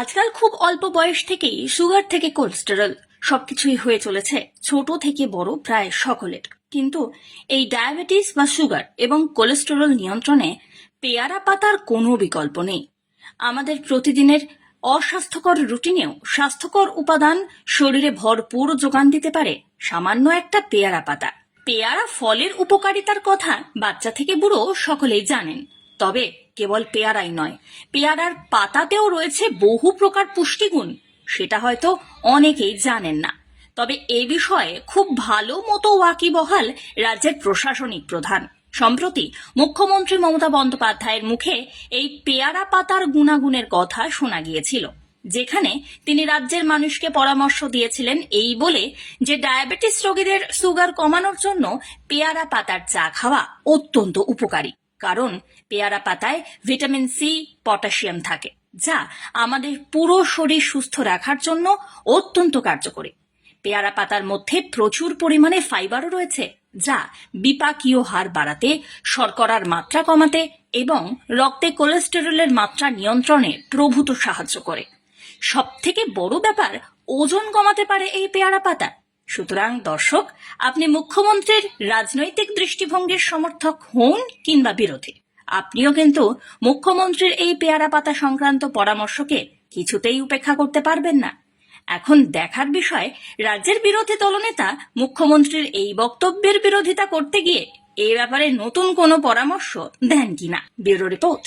আজকাল খুব অল্প বয়স থেকেই সুগার থেকে কোলেস্টেরল সবকিছুই হয়ে চলেছে, ছোট থেকে বড় প্রায় সকলের। কিন্তু এই ডায়াবেটিস বা সুগার এবং কোলেস্টেরল নিয়ন্ত্রণে পেয়ারা পাতার কোনো বিকল্প নেই। আমাদের প্রতিদিনের অস্বাস্থ্যকর রুটিনেও স্বাস্থ্যকর উপাদান শরীরে ভরপুর যোগান দিতে পারে সামান্য একটা পেয়ারা পাতা। পেয়ারা ফলের উপকারিতার কথা বাচ্চা থেকে বুড়ো সকলেই জানেন। তবে কেবল পেয়ারাই নয়। পেয়ারার পাতাতেও রয়েছে বহু প্রকার পুষ্টিগুণ, সেটা হয়তো অনেকেই জানেন না। তবে এ বিষয়ে খুব ভালো মতো ওয়াকিবহাল রাজ্যের প্রশাসনিক প্রধান। সম্প্রতি মুখ্যমন্ত্রী মমতা বন্দ্যোপাধ্যায়ের মুখে এই পেয়ারা পাতার গুণাগুণের কথা শোনা গিয়েছিল, যেখানে তিনি রাজ্যের মানুষকে পরামর্শ দিয়েছিলেন এই বলে যে ডায়াবেটিস রোগীদের সুগার কমানোর জন্য পেয়ারা পাতার চা খাওয়া অত্যন্ত উপকারী। কারণ পেয়ারা পাতায় ভিটামিন সি, পটাশিয়াম থাকে, যা আমাদের পুরো শরীর সুস্থ রাখার জন্য অত্যন্ত কার্যকরী। পেয়ারা পাতার মধ্যে প্রচুর পরিমাণে ফাইবারও রয়েছে, যা বিপাকীয় হার বাড়াতে, শর্করার মাত্রা কমাতে এবং রক্তে কোলেস্টেরলের মাত্রা নিয়ন্ত্রণে প্রভূত সাহায্য করে। সবথেকে বড় ব্যাপার, ওজন কমাতে পারে এই পেয়ারা পাতা। সুতরাং, দর্শক, আপনি মুখ্যমন্ত্রীর রাজনৈতিক দৃষ্টিভঙ্গির সমর্থক হন কিংবা বিরোধী। আপনিও কিন্তু মুখ্যমন্ত্রীর এই পেয়ারা পাতা সংক্রান্ত পরামর্শকে কিছুতেই উপেক্ষা করতে পারবেন না। এখন দেখার বিষয়, রাজ্যের বিরোধী দলনেতা মুখ্যমন্ত্রীর এই বক্তব্যের বিরোধিতা করতে গিয়ে এই ব্যাপারে নতুন কোনো পরামর্শ দেন কিনা। Bureau report.